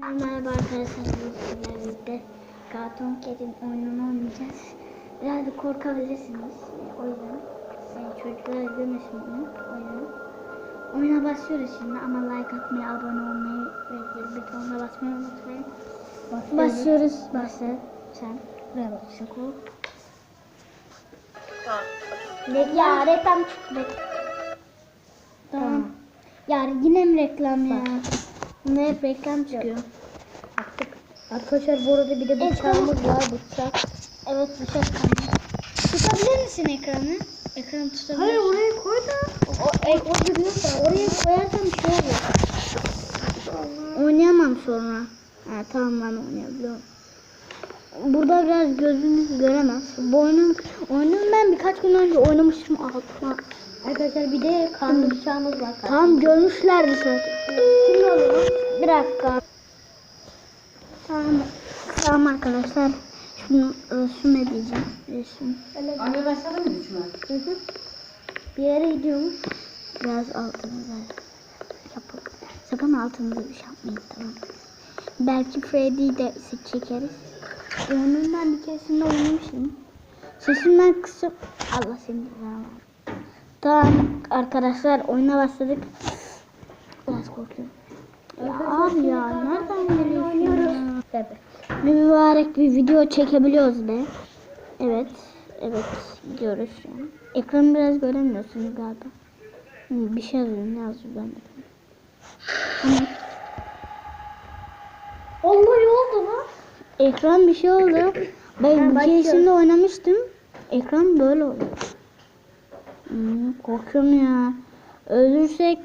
Merhaba arkadaşlar, sizlerle birlikte Cartoon Cat'in oyununu oynayacağız. Biraz da korkabilirsiniz. O yüzden yani çocuklar izlemesin bunu. O yüzden. Oyuna başlıyoruz şimdi ama like atmayı, abone olmayı ve zil butonuna basmayı unutmayın. Başlıyoruz. Başla. Sen buraya bak. Şako. Ya reklam çıktı. Tamam. Ya yine mi reklam ya? Ne reklam çıkıyor. Arkadaşlar bu arada bir de bıçağımız var bıçak. Evet bıçak kaldı. Tutabilir misin ekranı? Ekranı tutabilir Hayır oraya koy da. O, e, o duruyorsa oraya koyarsam şey olur. Oynayamam sonra. Ha, tamam ben oynayabiliyorum. Burada biraz gözünüz göremez. Bu oyunun, oyunun ben birkaç gün önce oynamıştım altına. Arkadaşlar bir de kanlı bıçağımız var. Tamam görmüşlerdi zaten. Şimdi alalım. Bir dakika. Tamam. Tamam arkadaşlar. Şunu resim edeceğim. Resim. Anne başladı mı düşman? Hı hı. Bir yere gidiyormuş. Biraz altınıza yapın. Sakın altınıza bir şey yapmayın tamam. Belki Freddy'yi de çekeriz. Ben bir keresinde oynamıştım. Sesimden kısıp Allah seni versin. Tamam arkadaşlar oyuna başladık. Biraz korkuyorum. Ya abi ya nereden geliyorsun? Bir mübarek bir video çekebiliyoruz be. Evet. Evet. Gidiyoruz şu an. Ekranı biraz göremiyorsunuz galiba. Bir şey yazıyor. Ne yazıyor ben de Allah iyi oldu lan. Ekran bir şey oldu. Ben Ha, bir başlıyoruz. keresinde oynamıştım. Ekran böyle oldu. Hmm, korkuyorum ya. Ölürsek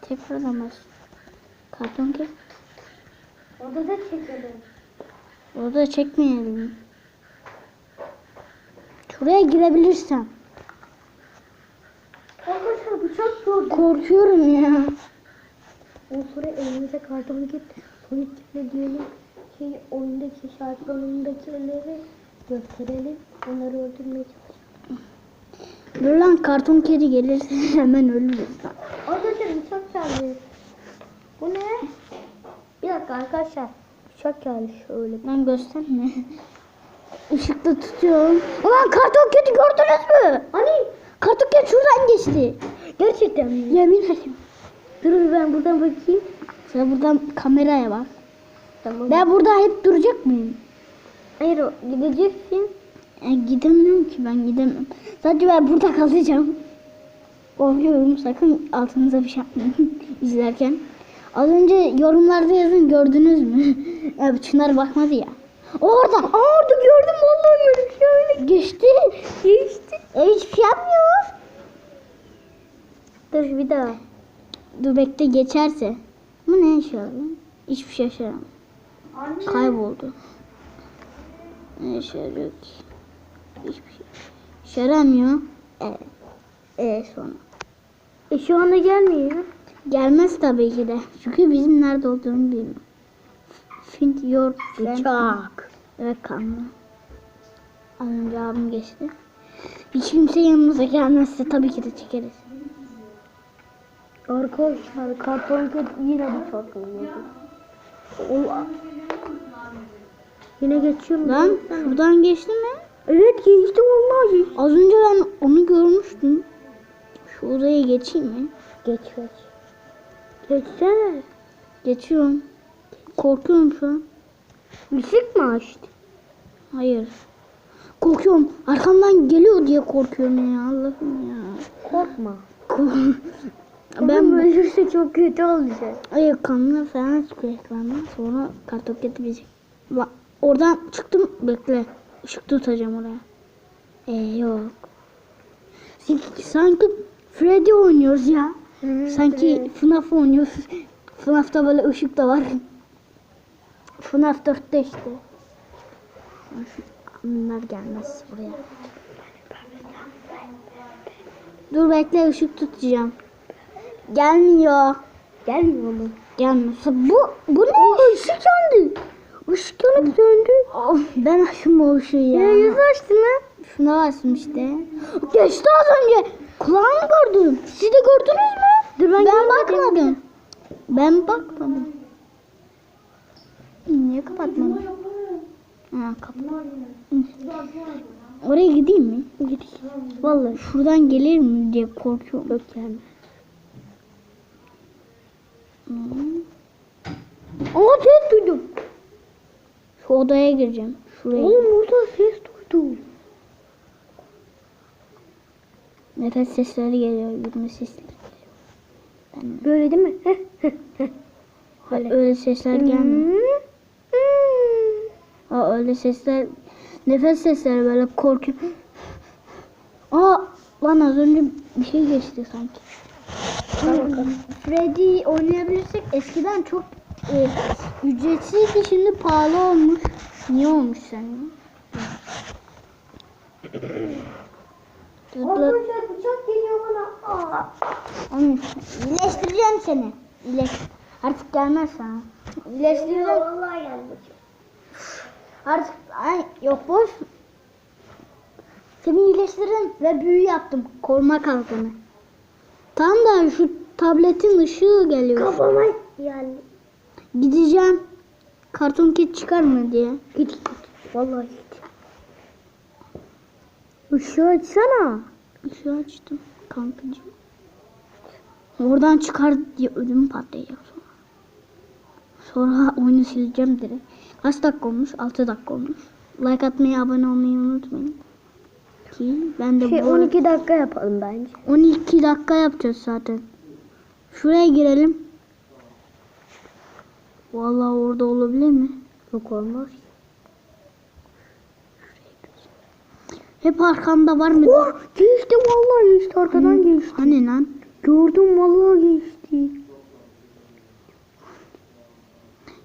tekrar alamaz. Karton ki. Orada da çekelim. Orada çekmeyelim. Şuraya girebilirsem. Arkadaşlar bıçak gördüm. Korkuyorum ya. O sonra elimize kartonu git. Sonic ne diyelim. Şey oyundaki şarkılarındakileri gösterelim. Onları öldürmeye çalışalım. Dur lan karton kedi gelirse hemen ölürüz. Arkadaşlar bıçak geldi. Bu ne? Bir dakika arkadaşlar. Bıçak geldi şöyle. Ben gösterme. Işıkta tutuyorum. Ulan karton kedi gördünüz mü? Hani? Karton kedi şuradan geçti. Gerçekten mi? Yemin ederim. Dur ben buradan bakayım. Sen buradan kameraya bak. Tamam. Ben burada hep duracak mıyım? Hayır gideceksin. E, gidemiyorum ki ben gidemem. Sadece ben burada kalacağım. Korkuyorum sakın altınıza bir şey yapmayın izlerken. Az önce yorumlarda yazın gördünüz mü? ya Çınar bakmadı ya. Orada. Aa, orada gördüm vallahi gördüm şöyle. Geçti. Geçti. E, hiçbir şey yapmıyor. Dur bir daha. Dur bekle geçerse. Bu ne yarıyor? Hiçbir şey yaramıyor. Kayboldu. Ne işe yarıyor ki? Hiçbir şey. İşe yaramıyor. Evet. Evet sonra. E şu anda gelmiyor. Gelmez tabii ki de. Çünkü bizim nerede olduğunu bilmiyor. Find your friend. Bıçak. Evet kanlı. Az önce abim geçti. Hiç kimse yanımıza gelmezse tabii ki de çekeriz. Arkadaşlar karton kedi yine bıçak. Yine geçiyorum. Lan şuradan geçti mi? Evet geçti vallahi. Az önce ben onu görmüştüm. Şu odaya geçeyim mi? Geç geç. Geçsene. Geçiyorum. Korkuyorum şu an. Işık mı açtı? Hayır. Korkuyorum. Arkamdan geliyor diye korkuyorum ya. Allah'ım ya. Korkma. Kork- Ben ölürse çok kötü olacak. Hayır kanlı falan çıkıyor ekrandan. Sonra kartok getirecek. Oradan çıktım. Bekle. Işık tutacağım oraya. Ee yok. Sanki, sanki Freddy oynuyoruz ya. Sanki FNAF oynuyoruz. FNAF'ta böyle ışık da var. FNAF 4'te işte. Bunlar gelmez buraya. Dur bekle ışık tutacağım. Gelmiyor. Gelmiyor mu? Gelmiyor. Bu bu ne? Işık yandı. Işık yanıp söndü. Ben açtım o ışığı ya. Ya yüzü açtın lan. Şuna bastım işte. Geçti az önce. Kulağımı gördüm. Siz de gördünüz mü? Dur ben ben bakmadım. Ben bakmadım. Niye kapatmadın? Ha kapat. Oraya gideyim mi? Gideyim. Vallahi şuradan gelir mi diye korkuyorum. Yok yani. Aa ses duydum. Şu odaya gireceğim. Şuraya. Oğlum burada ses duydum. Nefes sesleri geliyor, yürüme sesleri. Böyle değil mi? Heh. Öyle, sesler gelmiyor. Hmm. Aa, öyle sesler, nefes sesleri böyle korku. Aa, lan az önce bir şey geçti sanki. Freddy oynayabilirsek eskiden çok e, ücretsizdi şimdi pahalı olmuş. Niye olmuş sence? Dur. Arkadaşlar bıçak geliyor bana. Aa. Oğlum, iyileştireceğim seni. İyileş. Artık gelmez sana. İyileştireceğim. Vallahi geldi. Artık ay yok boş. Seni iyileştirdim ve büyü yaptım. Koruma kalkanı. Tam da şu tabletin ışığı geliyor. Kafama geldi. Gideceğim. Karton kit çıkar mı diye. Git git. Vallahi git. Işığı açsana. Işığı açtım. Kankacığım. Oradan çıkar diye ödüm patlayacak sonra. Sonra oyunu sileceğim direkt. Kaç dakika olmuş? 6 dakika olmuş. Like atmayı, abone olmayı unutmayın. Ki ben de Şey bu 12 dakika yapalım bence. 12 dakika yapacağız zaten. Şuraya girelim. Vallahi orada olabilir mi? Yok olmaz. Hep arkamda var mı? Oh geçti vallahi geçti arkadan geçti. Hani lan? Gördüm vallahi geçti.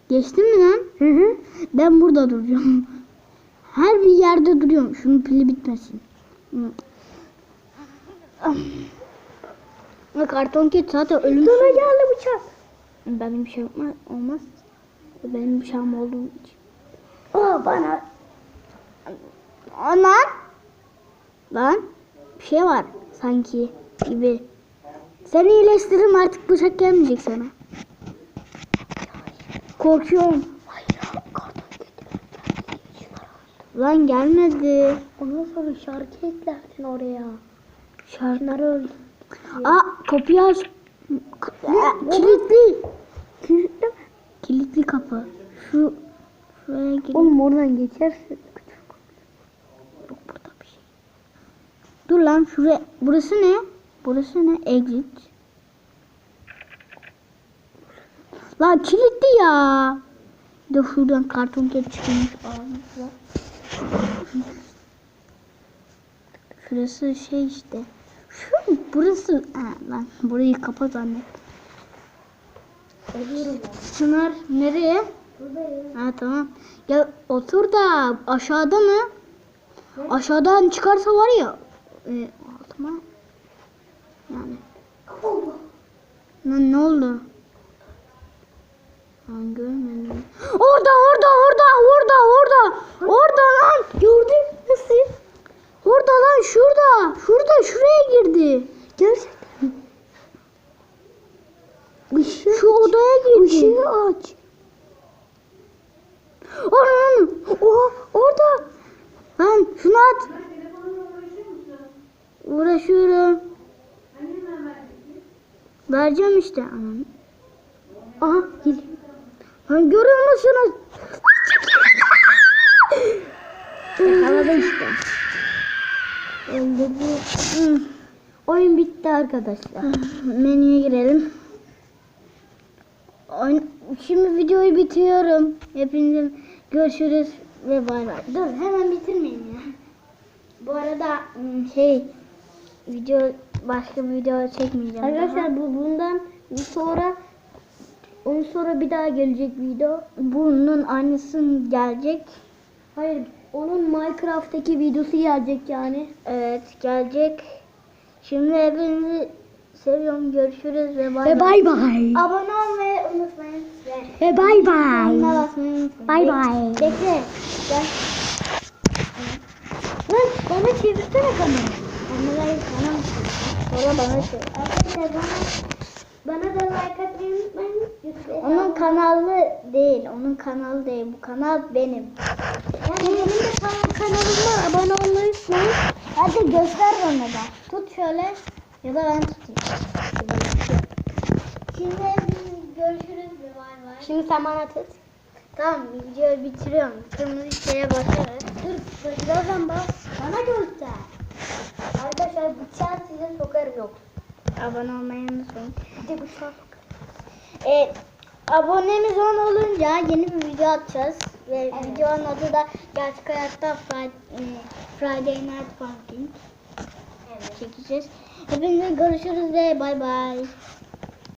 Geçti mi lan? Hı hı. Ben burada duracağım. Her bir yerde duruyorum. Şunun pili bitmesin. Karton kit zaten ölümsüz. Sana geldi bıçak. Benim bir şey olmaz. Benim bıçağım olduğu için. Aa bana. Aa, Lan. Bir şey var sanki gibi. Seni iyileştiririm artık bıçak gelmeyecek sana. Korkuyorum. Lan gelmedi. Ondan sonra şarkı eklerdin oraya. Şarkı. Şunları öldü. Aa kapıyı aç. Kilitli. Kilitli kapı. Şu şuraya gir. Oğlum oradan geçersin. Yok burada bir şey. Dur lan şuraya. Burası ne? Burası ne? Exit. Lan kilitli ya. Bir de şuradan karton ket çıkmış. Şurası şey işte. Şu burası. Ha, lan burayı kapat anne. Ölüyorum. Çınar nereye? Buradayım. Ha tamam. Ya otur da aşağıda mı? Aşağıdan çıkarsa var ya. E, altıma. Yani. Lan ne oldu? Ben görmedim. Orada orada orada orada orada. Orada lan. Gördün nasıl? Orada lan şurada. Şurada şuraya girdi. Gerçekten. Işığı Şu odaya girdi. Işığı aç. Orada. Oha orada. Lan şunu at. Uğraşıyorum. Vereceğim işte. Aha geliyor. Lan görüyor musunuz? Yakaladı işte. Öldü bu. Oyun bitti arkadaşlar. Menüye girelim. Şimdi videoyu bitiriyorum. Hepinize görüşürüz ve bay bay. Dur hemen bitirmeyin ya. Bu arada şey video başka bir video çekmeyeceğim. daha. Arkadaşlar bu bundan sonra onun sonra bir daha gelecek video. bunun aynısın gelecek. Hayır onun Minecraft'taki videosu gelecek yani. Evet gelecek. Şimdi hepinizi seviyorum. Görüşürüz ve bay Ve bay. Abone olmayı unutmayın. Ve bay bay. Bay bay. Bekle. Gel. Lan bana çevirsene kamerayı. Kamerayı bana mı? Sonra bana çevir. Arkadaşlar bana, bana da like atmayı unutmayın. Onun kanalı değil. Onun kanalı değil. Bu kanal benim. Yani benim de kan- kanalıma abone olmayı unutmayın. Hadi göster bana da. Tut şöyle. Ya da ben tutayım. Şimdi görüşürüz. Bay bay. Şimdi sen bana tut. Tamam videoyu bitiriyorum. Kırmızı şeye basarız. Dur birazdan bas. Bana göster. Arkadaşlar bıçağı size sokarım yok. Abone olmayı unutmayın. Bir de bıçağı E, abonemiz 10 olunca yeni bir video atacağız. Ve Evet. videonun adı da Gerçek Hayatta Friday, e, Friday Night Pumpkin Evet. çekeceğiz. Hepinize görüşürüz ve bay bay.